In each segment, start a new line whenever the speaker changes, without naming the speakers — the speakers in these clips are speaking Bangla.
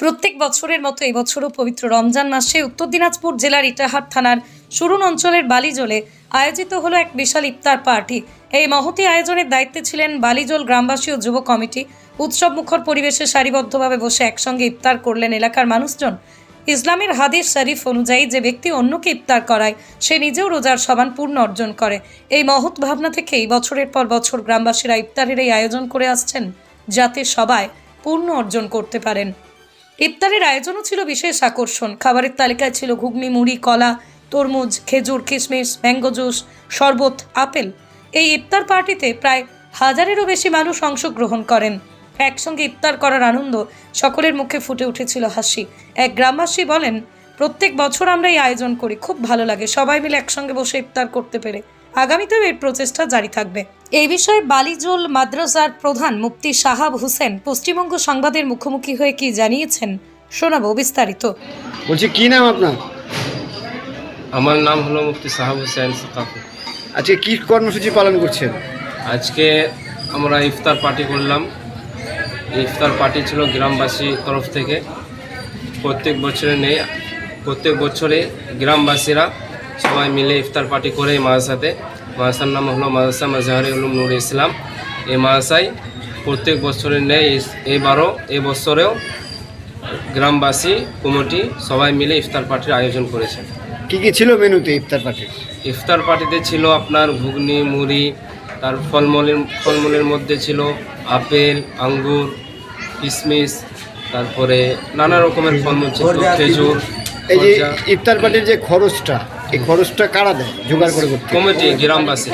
প্রত্যেক বছরের মতো এবছরও পবিত্র রমজান মাসে উত্তর দিনাজপুর জেলার ইটাহার থানার সুরুন অঞ্চলের বালিজোলে আয়োজিত হলো এক বিশাল ইফতার পার্টি। এই মহতি আয়োজনের দায়িত্বে ছিলেন বালিজোল গ্রামবাসী ও যুব কমিটি। উৎসব মুখর পরিবেশে সারিবদ্ধভাবে বসে একসঙ্গে ইফতার করলেন এলাকার মানুষজন। ইসলামের হাদিস শরীফ অনুযায়ী যে ব্যক্তি অন্যকে ইফতার করায়, সে নিজেও রোজার সমান পূর্ণ অর্জন করে। এই মহৎ ভাবনা থেকেই বছরের পর বছর গ্রামবাসীরা ইফতারের এই আয়োজন করে আসছেন। যাতে সবাই পূর্ণ অর্জন করতে পারেন। ইফতারের আয়োজনও ছিল বিশেষ আকর্ষণ। খাবারের তালিকায় ছিল ঘুগনি, মুড়ি, কলা, তরমুজ, খেজুর, কিশমিশ, ম্যাঙ্গো জুস, শরবত, আপেল। এই ইফতার পার্টিতে প্রায় হাজারেরও বেশি মানুষ অংশগ্রহণ করেন। একসঙ্গে ইফতার করার আনন্দ সকলের মুখে ফুটে উঠেছিল হাসি। এক গ্রামবাসী বলেন, প্রত্যেক বছর আমরা এই আয়োজন করি, খুব ভালো লাগে। সবাই মিলে একসঙ্গে বসে ইফতার করতে পেরে। আগামীতেও এর প্রচেষ্টা জারি থাকবে। এই বিষয়ে বালিজোল মাদ্রাসার প্রধান মুফতি সাহাব হোসেন পশ্চিমবঙ্গ সংবাদের মুখোমুখি হয়ে কি জানিয়েছেন শোনাবো বিস্তারিত।
বলছি কি নাম আপনার?
আমার নাম হলো মুফতি সাহাব হোসেন সাকাফি।
আজকে কি কর্মসূচি পালন করছেন?
আজকে আমরা ইফতার পার্টি করলাম। ইফতার পার্টি ছিল গ্রামবাসী তরফ থেকে। প্রত্যেক বছরে নেই প্রত্যেক বছরে গ্রামবাসীরা সবাই মিলে ইফতার পার্টি করে এই মাদ্রাসাতে। মাদ্রাসার নাম হলো মাদ্রাসা মাজহারি উলুম নুর ইসলাম। এই মাদ্রাসায় প্রত্যেক বছরে নেই এবারও এই বছরেও গ্রামবাসী কমিটি সবাই মিলে ইফতার পার্টির আয়োজন করেছে।
কি কি ছিল মেনুতে ইফতার পার্টির
ইফতার পার্টিতে ছিল আপনার ঘুগনি মুড়ি তার ফলমূলের ফলমূলের মধ্যে ছিল আপেল আঙ্গুর কিশমিশ তারপরে নানা রকমের ফলমূল ছিল খেজুর
এই যে ইফতার পার্টির যে খরচটা এই খরচটা কারা দেয়? জোগাড় করে করতে।
কমিটি গ্রামবাসী।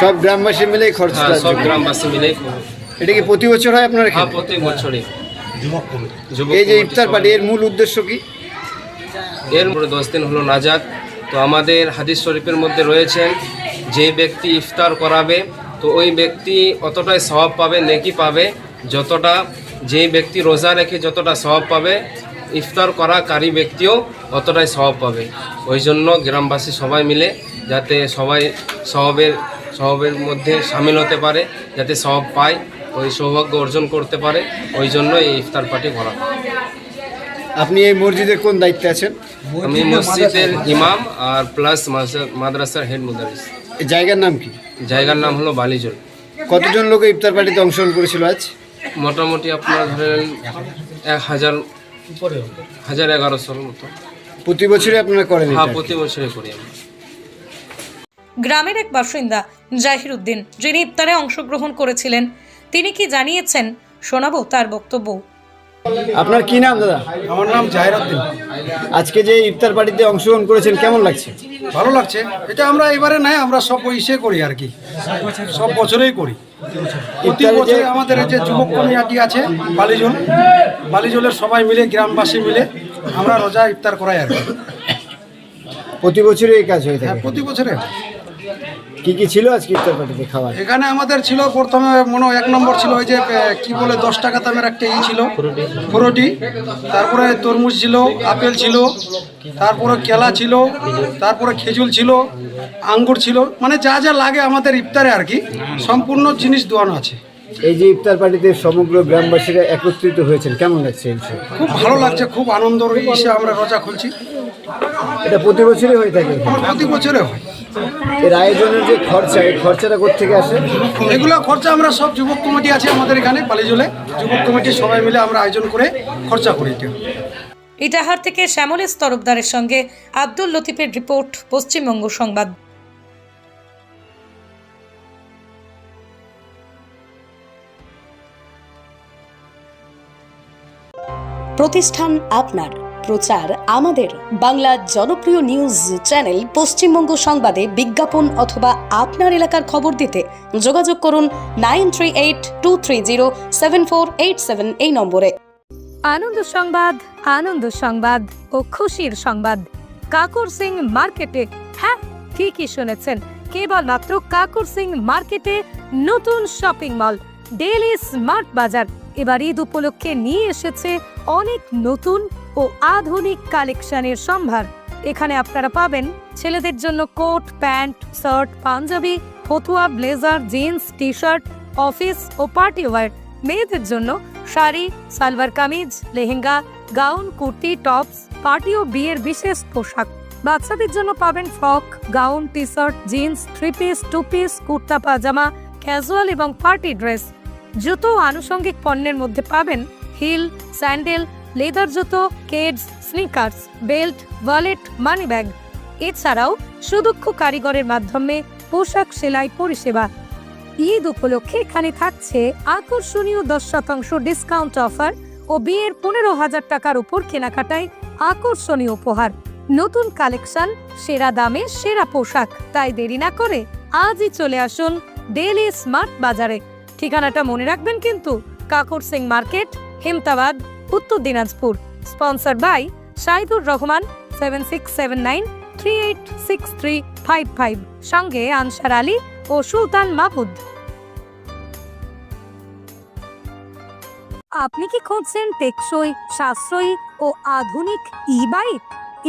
সব গ্রামবাসী মিলে এই খরচটা
হ্যাঁ সব গ্রামবাসী মিলেই
এটা কি প্রতি বছর হয় আপনার
হ্যাঁ
এখানে
প্রত্যেক বছরে যুবক
এই যে
কমিটি
ইফতার
সবাই-
পার্টি এর মূল উদ্দেশ্য কি?
এর পরে দশ দিন হলো নাজাত। তো আমাদের হাদিস শরীফের মধ্যে রয়েছেন যে ব্যক্তি ইফতার করাবে তো ওই ব্যক্তি অতটাই স্বভাব পাবে নেকি পাবে যতটা যে ব্যক্তি রোজা রেখে যতটা স্বভাব পাবে ইফতার করাকারী ব্যক্তিও অতটাই স্বভাব পাবে। ওই জন্য গ্রামবাসী সবাই মিলে যাতে সবাই স্বভাবের স্বভাবের মধ্যে সামিল হতে পারে যাতে স্বভাব পায় ওই সৌভাগ্য অর্জন করতে পারে ওই জন্য এই ইফতার পার্টি করা।
আপনি এই মসজিদের কোন দায়িত্বে আছেন?
আমি মসজিদের ইমাম আর প্লাস মাদ্রাসার হেড মুদারিস।
এই জায়গার নাম কি?
জায়গার নাম হলো বালিজল
কতজন লোক ইফতার পার্টিতে অংশগ্রহণ করেছিল আজ?
মোটামুটি আপনার ধরেন এক হাজার হাজার এগারোশোর মতো।
প্রতি বছরই আপনারা করেন
হ্যাঁ
এটা?
প্রতি বছরে করি আমরা
গ্রামের এক বাসিন্দা জাহির উদ্দিন যিনি ইফতারে অংশগ্রহণ করেছিলেন তিনি কি জানিয়েছেন? শোনাবো তার বক্তব্য।
আপনার কি নাম দাদা?
আমার নাম জাহিরুদ্দিন
আজকে যে ইফতার পার্টিতে অংশগ্রহণ করেছেন কেমন লাগছে?
ভালো লাগছে। এটা আমরা এবারে নাই আমরা সব ইসে করি আর কি। সব বছরেই করি। প্রতি বছরে আমাদের এই যে যুবক কমিটি আছে বালিজল বালিজলের সবাই মিলে গ্রামবাসী মিলে আমরা রোজা ইফতার করাই আর কি।
প্রতি বছরই এই কাজ হয়ে
হ্যাঁ
থাকে
প্রতি বছরে।
কি কি ছিল আজকে ইফতার পার্টিতে খাবার?
এখানে আমাদের ছিল প্রথমে মনে হয় এক নম্বর ছিল ওই যে কি বলে দশ টাকা দামের একটা ই ছিল। ফরোটি তারপরে তরমুজ ছিল আপেল ছিল তারপরে কেলা ছিল তারপরে খেজুর ছিল আঙ্গুর ছিল। মানে যা যা লাগে আমাদের ইফতারে আর কি সম্পূর্ণ জিনিস দোয়ানো আছে।
এই যে ইফতার পার্টিতে সমগ্র গ্রামবাসীরা একত্রিত হয়েছেন কেমন লাগছে
খুব ভালো লাগছে খুব আনন্দর ইসে আমরা রোজা খুলছি।
এটা প্রতি বছরই হয়ে থাকে?
প্রতি বছরে হয়।
এর আয়োজনের যে খরচা এই খরচাটা কোথেকে আসে?
এগুলো খরচা আমরা সব যুবক কমিটি আছে আমাদের এখানে পালিজলে যুবক কমিটি সবাই মিলে আমরা আয়োজন করে খরচা করি এটা।
ইটাহার থেকে শ্যামলেশ তরফদারের সঙ্গে আব্দুল লতিফের রিপোর্ট পশ্চিমবঙ্গ সংবাদ।
প্রতিষ্ঠান আপনার। প্রচার আমাদের বাংলা জনপ্রিয় নিউজ চ্যানেল পশ্চিমবঙ্গ সংবাদে বিজ্ঞাপন অথবা আপনার এলাকার খবর দিতে যোগাযোগ করুন nine three eight two three zero seven four eight seven এই নম্বরে।
আনন্দ সংবাদ আনন্দ সংবাদ ও খুশির সংবাদ। কাকুর সিং মার্কেটে হ্যাঁ ঠিকই শুনেছেন, কেবলমাত্র কাকুর সিং মার্কেটে নতুন শপিং মল ডেলি স্মার্ট বাজার। এবার ঈদ উপলক্ষে নিয়ে এসেছে অনেক নতুন ও আধুনিক কালেকশনের সম্ভার। এখানে আপনারা পাবেন ছেলেদের জন্য coat, pant, shirt, panjabi, fatua, blazer, jeans T shirt office ও পার্টি ওয়্যার। মেয়েদের জন্য
sari salwar kameez, lehenga, gown, kurti, tops, party ও বিয়ের বিশেষ পোশাক। বাচ্চাদের জন্য পাবেন frock, gown T shirt jeans three piece two piece kurta, pyjama, casual এবং পার্টি ড্রেস। জুতো আনুষঙ্গিক পণ্যের মধ্যে পাবেন হিল, স্যান্ডেল লেদার জুতো, Keds, sneakers, belt, wallet money bag এছাড়াও সুদক্ষ কারিগরের মাধ্যমে পোশাক সেলাই পরিষেবা। ঈদ উপলক্ষে এখানে থাকছে আকর্ষণীয় দশ শতাংশ ডিসকাউন্ট অফার ও বিয়ের পনেরো হাজার টাকার উপর কেনাকাটায় আকর্ষণীয় উপহার। নতুন কালেকশন, সেরা দামে সেরা পোশাক। তাই দেরি না করে আজই চলে আসুন ডেলি স্মার্ট বাজারে। ঠিকানাটা মনে রাখবেন কিন্তু কাকর Singh market, Hemtabad Uttar Dinajpur. Sponsor by Shahidur Rahman seven six seven nine three eight six three five five সঙ্গে আনসার আলী ও সুলতান মাহমুদ। আপনি কি খুঁজছেন টেকসই, সাশ্রয়ী ও আধুনিক E bike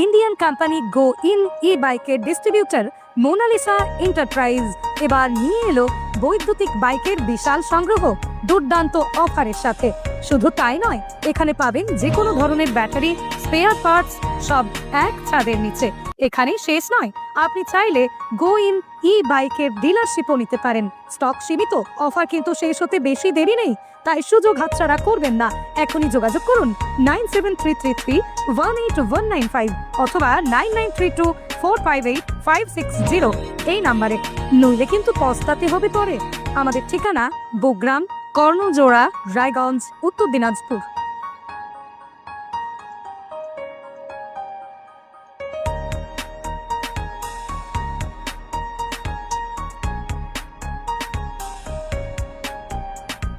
Indian company go in E বাইকের ডিস্ট্রিবিউটর মোনালিসা এন্টারপ্রাইজ এবার নিয়ে এলো বৈদ্যুতিক বাইকের বিশাল সংগ্রহ। দুর্দান্ত অফারের সাথে। শুধু তাই নয়, এখানে পাবেন যে কোনো ধরনের ব্যাটারি স্পেয়ার পার্টস সব এক ছাদের নিচে। এখানে শেষ নয়, আপনি চাইলে গো ইন ই বাইকের ডিলারশিপও নিতে পারেন। স্টক সীমিত, অফার কিন্তু শেষ হতে বেশি দেরি নেই, তাই সুযোগ হাতছাড়া করবেন না। এখনই যোগাযোগ করুন nine seven three three three one eight one nine five অথবা nine nine three two four five eight five six zero এই নাম্বারে। নইলে কিন্তু পস্তাতে হবে পরে। আমাদের ঠিকানা বুগ্রাম কর্ণজোড়া রায়গঞ্জ উত্তর দিনাজপুর।